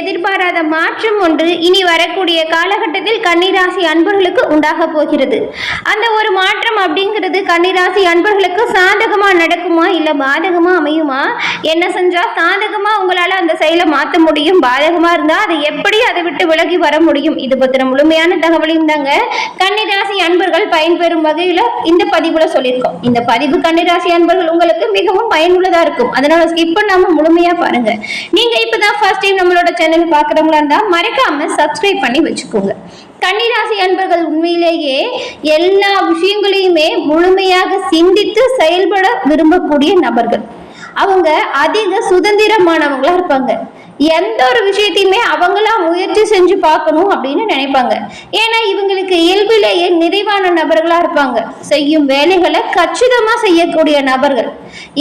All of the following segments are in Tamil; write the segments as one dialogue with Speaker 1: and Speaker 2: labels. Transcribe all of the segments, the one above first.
Speaker 1: எதிர்பாராத மாற்றம் ஒன்று இனி வரக்கூடிய காலகட்டத்தில் கன்னிராசி அன்பர்களுக்கு உண்டாக போகிறது. அந்த ஒரு மாற்றம் அப்படிங்கிறது கன்னிராசி அன்பர்களுக்கு சாதகமா நடக்குமா இல்லை பாதகமா அமையுமா? என்ன செஞ்சால் சாதகமா உங்களால அந்த செயலை மாற்ற முடியும் பாதகமா இருந்தால் அதை எப்படி அதை விட்டு விலகி வர முடியும்? இது பற்றின முழுமையான தகவலையும் தாங்க கன்னிராசி அன்பர்கள் பயன்பெறும் வகையில் இந்த பதிவில் சொல்லியிருக்கோம். இந்த பதிவு கன்னிராசி அன்பர்கள் உங்களுக்கு மிகவும் பயனுள்ளதா இருக்கும். அதனால ஸ்கிப் முழுமையாக முழுமையா பாருங்க. நீங்க இப்பதான் ஃபர்ஸ்ட் டைம் நம்மளோட சேனல் பார்க்குறவங்களா இருந்தா மறக்காம சப்ஸ்கிரைப் பண்ணி வச்சுக்கோங்க. கன்னிராசி அன்பர்கள் உண்மையிலேயே எல்லா விஷயங்களையுமே முழுமையாக சிந்தித்து செயல்பட விரும்பக்கூடிய நபர்கள். அவங்க அதிக சுதந்திரமானவங்களா இருப்பாங்க. எந்த ஒரு விஷயத்தையுமே அவங்களா முயற்சி செஞ்சு பார்க்கணும் அப்படின்னு நினைப்பாங்க. ஏன்னா இவங்களுக்கு இயல்பிலேயே நிறைவான நபர்களா இருப்பாங்க. செய்யும் வேலைகளை கச்சிதமா செய்யக்கூடிய நபர்கள்.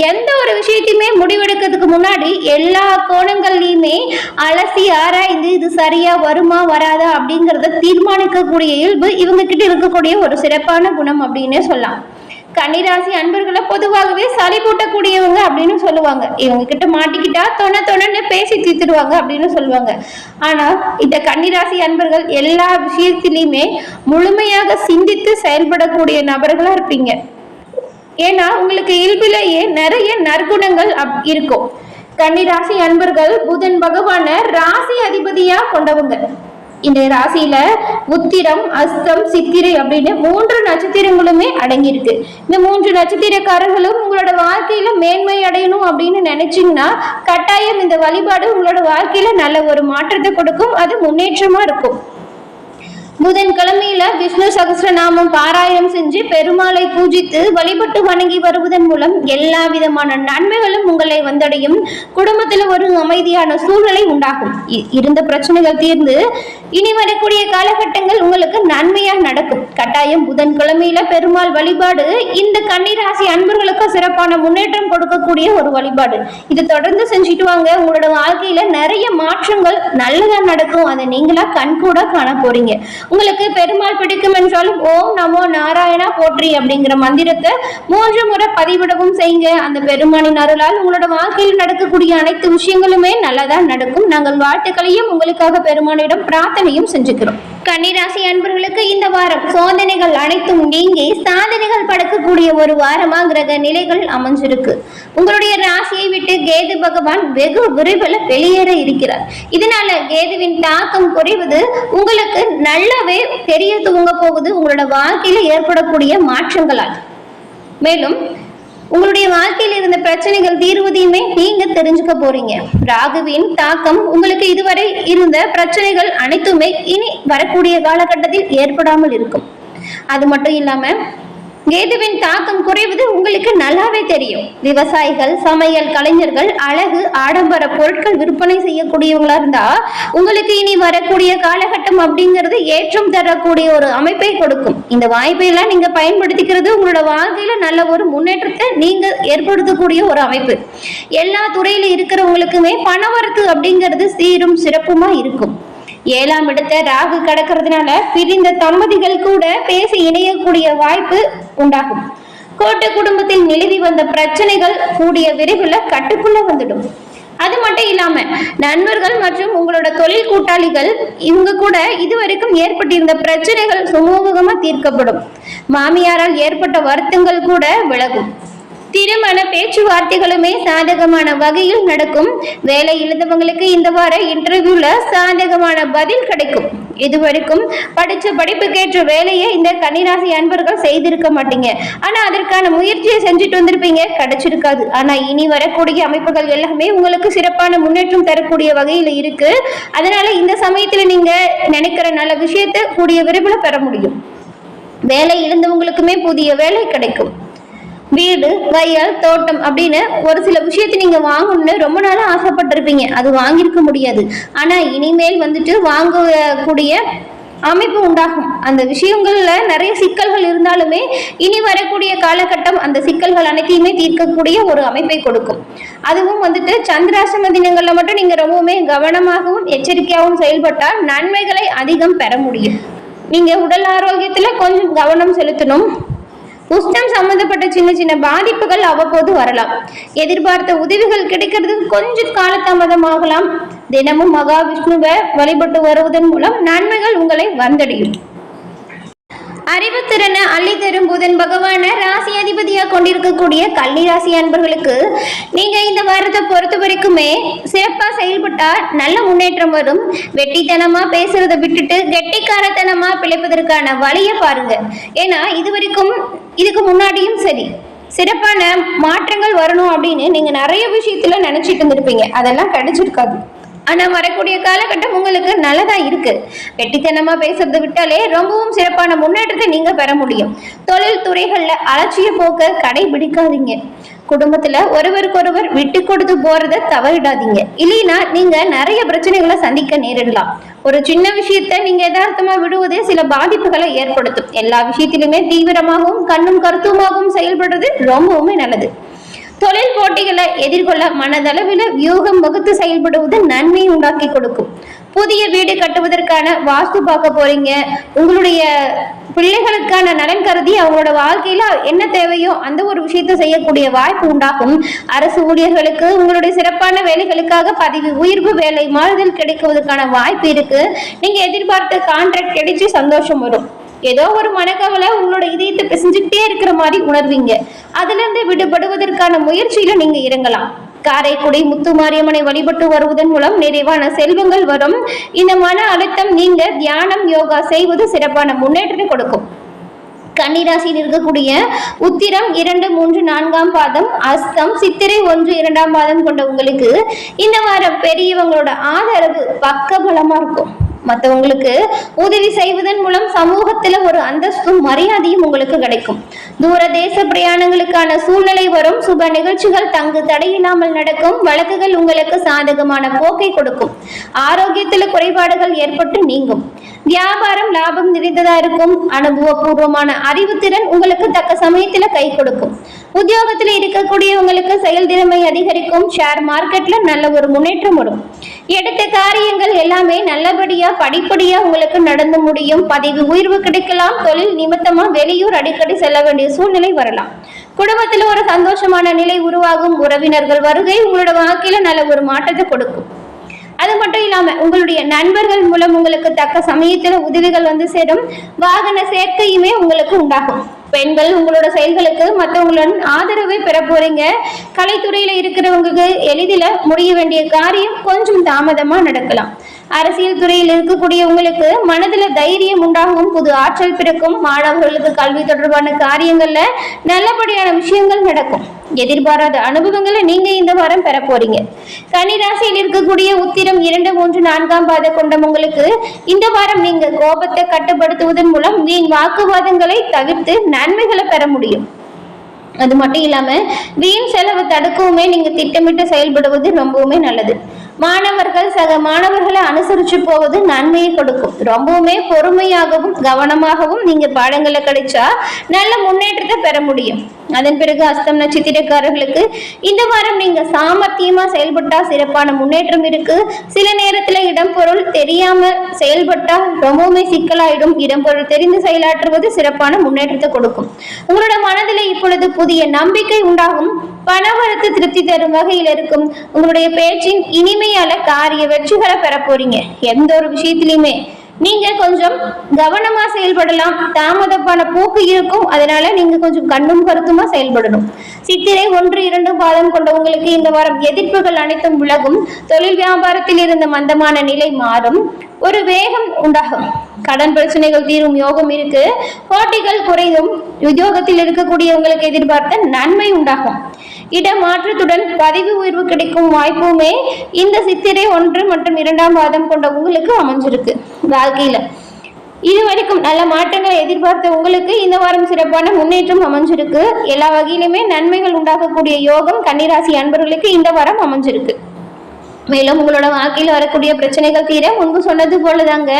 Speaker 1: எந்த ஒரு விஷயத்தையுமே முடிவெடுக்கிறதுக்கு முன்னாடி எல்லா கோணங்கள்லையுமே அலசி ஆராய்ந்து இது சரியா வருமா வராதா அப்படிங்கிறத தீர்மானிக்கக்கூடிய இயல்பு இவங்க கிட்ட இருக்கக்கூடிய ஒரு சிறப்பான குணம் அப்படின்னே சொல்லலாம். கன்னிராசி அன்பர்களை பொதுவாகவே சளி பூட்டக்கூடியவங்க அப்படின்னு சொல்லுவாங்க. இவங்க கிட்ட மாட்டிக்கிட்டா தொண தொணன்னு பேசி தீர்த்துடுவாங்க அப்படின்னு சொல்லுவாங்க. ஆனா இந்த கன்னிராசி அன்பர்கள் எல்லா விஷயத்திலையுமே முழுமையாக சிந்தித்து செயல்படக்கூடிய நபர்களா இருப்பீங்க. ஏன்னா உங்களுக்கு இயல்பிலேயே நிறைய நற்குணங்கள் அப்- இருக்கும். கன்னிராசி அன்பர்கள் புதன் பகவான ராசி அதிபதியா கொண்டவங்க. இந்த ராசியில உத்திரம் அஸ்தம் சித்திரை அப்படின்னு மூன்று நட்சத்திரங்களுமே அடங்கியிருக்கு. இந்த மூன்று நட்சத்திரக்காரர்களும் உங்களோட வாழ்க்கையில மேன்மை அடையணும் அப்படின்னு நினைச்சீங்கன்னா கட்டாயம் இந்த வழிபாடு உங்களோட வாழ்க்கையில நல்ல ஒரு மாற்றத்தை கொடுக்கும். அது முன்னேற்றமா இருக்கும். புதன் கிழமையில விஷ்ணு சகஸ்ரநாமம் பாராயணம் செஞ்சு பெருமாளை பூஜித்து வழிபட்டு வணங்கி வருவதன் மூலம் எல்லா விதமான நன்மைகளும் உங்களை வந்தடையும். குடும்பத்தில் ஒரு அமைதியான சூழ்நிலை உண்டாகும். இருந்த பிரச்சனைகள் தீர்ந்து இனி வரக்கூடிய காலகட்டங்கள் உங்களுக்கு நன்மையாக நடக்கும். கட்டாயம் புதன் கிழமையில பெருமாள் வழிபாடு இந்த கன்னிராசி அன்பர்களுக்கு சிறப்பான முன்னேற்றம் கொடுக்கக்கூடிய ஒரு வழிபாடு. இது தொடர்ந்து செஞ்சுட்டு வாங்க. உங்களோட வாழ்க்கையில நிறைய மாற்றங்கள் நல்லதா நடக்கும். அதை நீங்களா கண்கூட காண போறீங்க. உங்களுக்கு பெருமாள் பிடிக்கும் என்றாலும் ஓம் நமோ நாராயணா போற்றி அப்படிங்கிற மந்திரத்தை மூன்று முறை பதிவிடவும் செய்யுங்க. அந்த பெருமானின் அருளால் உங்களோட வாழ்க்கையில் நடக்கக்கூடிய அனைத்து விஷயங்களுமே நல்லதா நடக்கும். நாங்கள் வாழ்த்துக்களையும் உங்களுக்காக பெருமானிடம் பிரார்த்தனையும் செஞ்சுக்கிறோம். கன்னிராசி அன்பர்களுக்கு இந்த வாரம் சோதனைகள் அனைத்தும் நீங்கி சாதனைகள் படக்கக்கூடிய ஒரு வாரமா கிரக நிலைகள் அமைஞ்சிருக்கு. உங்களுடைய ராசியை விட்டு கேது பகவான் வெகு விரைவில் வெளியேற இருக்கிறார். இதனால கேதுவின் தாக்கம் குறைவது உங்களுக்கு நல்ல நல்லாவே தெரிய துவங்க போகுது. உங்களோட வாழ்க்கையில ஏற்படக்கூடிய மாற்றங்களால். மேலும் உங்களுடைய வாழ்க்கையில் இருந்த பிரச்சனைகள் தீர்வதையுமே நீங்க தெரிஞ்சுக்க போறீங்க. ராகுவின் தாக்கம் உங்களுக்கு இதுவரை இருந்த பிரச்சனைகள் அனைத்துமே இனி வரக்கூடிய காலகட்டத்தில் ஏற்படாமல் இருக்கும். அது மட்டும் இல்லாம கேதுவின் தாக்கம் குறைவது உங்களுக்கு நல்லாவே தெரியும். விவசாயிகள் சமையல் கலைஞர்கள் அழகு ஆடம்பர பொருட்கள் விற்பனை செய்யக்கூடியவங்களா இருந்தா உங்களுக்கு இனி வரக்கூடிய காலகட்டம் அப்படிங்கிறது ஏற்றம் தரக்கூடிய ஒரு அமைப்பை கொடுக்கும். இந்த வாய்ப்பை எல்லாம் நீங்க பயன்படுத்திக்கிறது உங்களோட வாழ்க்கையில நல்ல ஒரு முன்னேற்றத்தை நீங்க ஏற்படுத்தக்கூடிய ஒரு அமைப்பு. எல்லா துறையில இருக்கிறவங்களுக்குமே பணவரத்து அப்படிங்கிறது சீரும் சிறப்புமா இருக்கும். ஏழாம் இடத்த ராகு கடக்கிறதுனால பிரிந்த தம்பதிகள் கூட பேசி இணையக்கூடிய வாய்ப்பு உண்டாகும். கோட்டை குடும்பத்தில் நிலவி வந்த பிரச்சனைகள் கூடிய விரைவில் கட்டுக்குள்ள வந்துடும். அது மட்டும் இல்லாம நண்பர்கள் மற்றும் உங்களோட தொழில் கூட்டாளிகள் இவங்க கூட இதுவரைக்கும் ஏற்பட்டிருந்த பிரச்சனைகள் சுமூகமா தீர்க்கப்படும். மாமியாரால் ஏற்பட்ட வருத்தங்கள் கூட விலகும். திருமண பேச்சுவார்த்தைகளுமே சாதகமான வகையில் நடக்கும். வேலை இழந்தவங்களுக்கு இந்த வார இன்டர்வியூல சாதகமான பதில் கிடைக்கும். இதுவரைக்கும் படிச்ச படிப்புக்கேற்ற வேலையை இந்த கன்னிராசி அன்பர்கள் செய்திருக்க மாட்டீங்க. ஆனா அதற்கான முயற்சியை செஞ்சுட்டு வந்திருப்பீங்க. கிடைச்சிருக்காது. ஆனா இனி வரக்கூடிய அமைப்புகள் எல்லாமே உங்களுக்கு சிறப்பான முன்னேற்றம் தரக்கூடிய வகையில் இருக்கு. அதனால இந்த சமயத்துல நீங்க நினைக்கிற நல்ல விஷயத்தை கூடிய விரைவில் பெற முடியும். வேலை இழந்தவங்களுக்குமே புதிய வேலை கிடைக்கும். வீடு வயல் தோட்டம் அப்படின்னு ஒரு சில விஷயத்தை நீங்க வாங்கணும்னு ரொம்ப நாளா ஆசைப்பட்டிருப்பீங்க. அது வாங்கியிருக்க முடியாது. ஆனா இனிமேல் வந்துட்டு வாங்கக்கூடிய அமைப்பு உண்டாகும். அந்த விஷயங்கள்ல நிறைய சிக்கல்கள் இருந்தாலுமே இனி வரக்கூடிய காலகட்டம் அந்த சிக்கல்கள் அனைத்தையுமே தீர்க்கக்கூடிய ஒரு அமைப்பை கொடுக்கும். அதுவும் வந்துட்டு சந்திராசிரம தினங்கள்ல மட்டும் நீங்க ரொம்பவுமே கவனமாகவும் எச்சரிக்கையாகவும் செயல்பட்டால் நன்மைகளை அதிகம் பெற முடியும். நீங்க உடல் ஆரோக்கியத்துல கொஞ்சம் கவனம் செலுத்தணும். உஷ்ணம் சம்பந்தப்பட்ட சின்ன சின்ன பாதிப்புகள் அவ்வப்போது வரலாம். எதிர்பார்த்த உதவிகள் கிடைக்கிறது கொஞ்சம் காலதாமதமாகலாம். தினமும் மகாவிஷ்ணுவை வழிபட்டு வருவதன் மூலம் நன்மைகள் உங்களை வந்தடையும். அறிவுத்திறனை அள்ளி தரும் புதன் பகவான ராசி அதிபதியாக கொண்டிருக்கக்கூடிய கள்ளி ராசி அன்பர்களுக்கு நீங்க இந்த வாரத்தை பொறுத்த வரைக்குமே சிறப்பா செயல்பட்டா நல்ல முன்னேற்றம் வரும். வெட்டித்தனமா பேசுறதை விட்டுட்டு கெட்டிக்காரத்தனமா பிழைப்பதற்கான வழியை பாருங்க. ஏன்னா இது வரைக்கும் இதுக்கு முன்னாடியும் சரி சிறப்பான மாற்றங்கள் வரணும் அப்படின்னு நீங்க நிறைய விஷயத்துல நினைச்சிட்டு இருந்திருப்பீங்க. அதெல்லாம் கிடைச்சிருக்காது. ஆனா வரக்கூடிய காலகட்டம் உங்களுக்கு நல்லதா இருக்கு. வெட்டித்தனமா பேசுறதை விட்டாலே ரொம்பவும் சிறப்பான முன்னேற்றத்தை நீங்க பெற முடியும். தொழில் துறைகள்ல அலட்சிய போக்க கடைபிடிக்காதீங்க. குடும்பத்துல ஒருவருக்கொருவர் விட்டு கொடுத்து போறத தவறிடாதீங்க. இல்லைன்னா நீங்க நிறைய பிரச்சனைகளை சந்திக்க நேரிடலாம். ஒரு சின்ன விஷயத்த நீங்க யதார்த்தமா விடுவதே சில பாதிப்புகளை ஏற்படுத்தும். எல்லா விஷயத்திலுமே தீவிரமாகவும் கண்ணும் கருத்துமாகவும் செயல்படுறது ரொம்பவுமே நல்லது. தொழில் போட்டிகளை எதிர்கொள்ள மனதளவில் வியூகம் வகுத்து செயல்படுவது நன்மை உண்டாக்கி கொடுக்கும். புதிய வீடு கட்டுவதற்கான வாஸ்து பார்க்க போறீங்க. உங்களுடைய பிள்ளைகளுக்கான நலன் கருதி அவங்களோட வாழ்க்கையில என்ன தேவையோ அந்த ஒரு விஷயத்தை செய்யக்கூடிய வாய்ப்பு உண்டாகும். அரசு ஊழியர்களுக்கு உங்களுடைய சிறப்பான வேலைகளுக்காக பதவி உயர்வு வேலை மாறுதல் கிடைக்குவதற்கான வாய்ப்பு இருக்கு. நீங்க எதிர்பார்த்த கான்ட்ராக்ட் கிடைச்சு சந்தோஷம் வரும். ஏதோ ஒரு மனக்கவலை உங்களோட இதயத்தை பிசைஞ்சுக்கிட்டே இருக்கிற மாதிரி உணர்வீங்க. அதுல இருந்து விடுபடுவதற்கான முயற்சியில நீங்க இறங்கலாம். காரைக்குடி முத்துமாரியம்மனை வழிபட்டு வருவதன் மூலம் நிறைவான செல்வங்கள் வரும். இந்த மன அழுத்தம் நீங்க தியானம் யோகா செய்வது சிறப்பான முன்னேற்றத்தை கொடுக்கும். கன்னிராசியில் இருக்கக்கூடிய உத்திரம் இரண்டு மூன்று நான்காம் பாதம் அஸ்தம் சித்திரை ஒன்று இரண்டாம் பாதம் கொண்ட உங்களுக்கு இந்த வாரம் பெரியவங்களோட ஆதரவு பக்கபலமா இருக்கும். மற்றவங்களுக்கு உதவி செய்வதன் மூலம் சமூகத்துல ஒரு அந்தஸ்தும் மரியாதையும் உங்களுக்கு கிடைக்கும். தூர தேச பிரயாணங்களுக்கான சூழ்நிலை வரும். சுப நிகழ்ச்சிகள் தங்கு தடையில்லாமல் நடக்கும். வழக்குகள் உங்களுக்கு சாதகமான போக்கை கொடுக்கும். ஆரோக்கியத்துல குறைபாடுகள் ஏற்பட்டு நீங்கும். வியாபாரம் லாபம் நிறைந்ததா இருக்கும். அனுபவபூர்வமான அறிவுத்திறன் உங்களுக்கு தக்க சமயத்துல கை கொடுக்கும். உத்தியோகத்துல இருக்கக்கூடிய உங்களுக்கு செயல்திறமை அதிகரிக்கும். ஷேர் மார்க்கெட்ல நல்ல ஒரு முன்னேற்றம் வரும். எடுத்த காரியங்கள் எல்லாமே நல்லபடியா படிப்படியா உங்களுக்கு நடந்து முடியும். பதவி உயர்வு கிடைக்கலாம். தொழில் நிமித்தமா வெளியூர் அடிக்கடி செல்ல வேண்டிய சூழ்நிலை வரலாம். குடும்பத்தில் ஒரு சந்தோஷமான நிலை உருவாகும். உறவினர்கள் வருகை உங்களோட வாழ்க்கையில நல்ல ஒரு மாற்றத்தை கொடுக்கும். அது மட்டும் இல்லாம உங்களுடைய நண்பர்கள் மூலம் உங்களுக்கு தக்க சமயத்துல உதவிகள் வந்து சேரும். வாகன சேர்க்கையுமே உங்களுக்கு உண்டாகும். பெண்கள் உங்களோட செயல்களுக்கு மற்றவங்களுடன் ஆதரவை பெற போறீங்க. கலைத்துறையில இருக்கிறவங்களுக்கு எளிதில முடிய வேண்டிய காரியம் கொஞ்சம் தாமதமா நடக்கலாம். அரசியல் துறையில் இருக்கக்கூடிய உங்களுக்கு மனதுல தைரியம் உண்டாகும் புது ஆற்றல் பிறக்கும் மாணவர்களுக்கு கல்வி தொடர்பான காரியங்கள்ல நல்லபடியான விஷயங்கள் நடக்கும். எதிர்பாராத அனுபவங்களை நீங்க இந்த வாரம் பெற போறீங்க. கன்னிராசியில் இருக்கக்கூடிய உத்திரம் இரண்டு மூன்று நான்காம் பாதை கொண்ட உங்களுக்கு இந்த வாரம் நீங்க கோபத்தை கட்டுப்படுத்துவதன் மூலம் வீண் வாக்குவாதங்களை தவிர்த்து நன்மைகளை பெற முடியும். அது மட்டும் இல்லாம வீண் செலவு தடுக்கவுமே நீங்க திட்டமிட்டு செயல்படுவது ரொம்பவுமே நல்லது. மாணவர்கள் சக மாணவர்களை அனுசரிச்சு போவது நன்மையை கொடுக்கும். ரொம்பவுமே பொறுமையாகவும் கவனமாகவும் நீங்க பாடங்களை கிடைச்சா நல்ல முன்னேற்றத்தை பெற முடியும். அதன் பிறகு அஸ்தம் நட்சத்திரக்காரர்களுக்கு இந்த வாரம் நீங்க சாமர்த்தியமா செயல்பட்டா சிறப்பான முன்னேற்றம் இருக்கு. சில நேரத்துல இடம்பொருள் தெரியாம செயல்பட்டா ரொம்பவுமே சிக்கலாயிடும். இடம்பொருள் தெரிந்து செயலாற்றுவது சிறப்பான முன்னேற்றத்தை கொடுக்கும். உங்களோட மனதில் இப்பொழுது புதிய நம்பிக்கை உண்டாகும். பணவரத்து திருப்தி தரும் வகையில் இருக்கும். உங்களுடைய பேச்சின் இனிமையால காரிய வெற்றிகளை பெற போறீங்க. எந்த ஒரு விஷயத்திலையுமே. நீங்க கொஞ்சம் கவனமா செயல்படலாம். தாமதமான போக்கு இருக்கும். அதனால நீங்க கொஞ்சம் கண்ணும் கருத்துமா செயல்படணும். சித்திரை ஒன்று இரண்டு பாதம் கொண்டவங்களுக்கு இந்த வாரம் எதிர்ப்புகள் அனைத்தும் விலகும். தொழில் வியாபாரத்தில் இருந்த மந்தமான நிலை மாறும். ஒரு வேகம் உண்டாகும். கடன் பிரச்சனைகள் தீரும் யோகம் இருக்கு. போட்டிகள் குறையும். உத்தியோகத்தில் இருக்கக்கூடியவங்களுக்கு எதிர்பார்த்த நன்மை உண்டாகும். இடமாற்றத்துடன் பதவி உயர்வு கிடைக்கும் வாய்ப்புமே இந்த சித்திரை ஒன்று மற்றும் இரண்டாம் பாதம் கொண்ட உங்களுக்கு அமைஞ்சிருக்கு. வாழ்க்கையில இது வரைக்கும் நல்ல மாற்றங்களை எதிர்பார்த்த உங்களுக்கு இந்த வாரம் சிறப்பான முன்னேற்றம் அமைஞ்சிருக்கு. எல்லா வகையிலுமே நன்மைகள் உண்டாகக்கூடிய யோகம் கன்னிராசி அன்பர்களுக்கு இந்த வாரம் அமைஞ்சிருக்கு. மேலும் உங்களோட வாழ்க்கையில் வரக்கூடிய பிரச்சனைகள் தீர முன்பு சொன்னது போலதாங்க.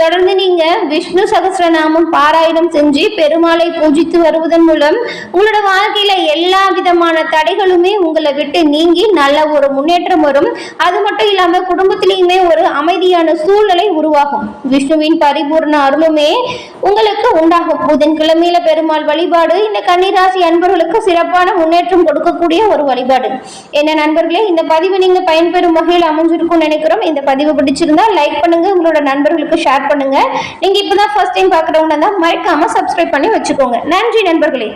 Speaker 1: தொடர்ந்து நீங்க விஷ்ணு சகஸ்ரநாமம் பாராயணம் செஞ்சு பெருமாளை பூஜித்து வருவதன் மூலம் உங்களோட வாழ்க்கையில எல்லா விதமான தடைகளுமே உங்களை விட்டு நீங்கி நல்ல ஒரு முன்னேற்றம் வரும். அது மட்டும் இல்லாம குடும்பத்திலையுமே ஒரு அமைதியான சூழ்நிலை உருவாகும். விஷ்ணுவின் பரிபூர்ண அருளுமே உங்களுக்கு உண்டாகும். புதன்கிழமையில பெருமாள் வழிபாடு இந்த கன்னிராசி அன்பர்களுக்கு சிறப்பான முன்னேற்றம் கொடுக்கக்கூடிய ஒரு வழிபாடு. என்ன நண்பர்களே இந்த பதிவு நீங்க பயன்பெறும் வகையில் அமைஞ்சிருக்கும்னு நினைக்கிறோம். இந்த பதிவு பிடிச்சிருந்தா லைக் பண்ணுங்க உங்களோட நண்பர்களுக்கு ஷேர் பண்ணுங்க. நீங்க இப்பதான் ஃபர்ஸ்ட் டைம் பாக்குறவங்க தான் மறக்காம சப்ஸ்கிரைப் பண்ணி வச்சுக்கோங்க. நன்றி நண்பர்களே.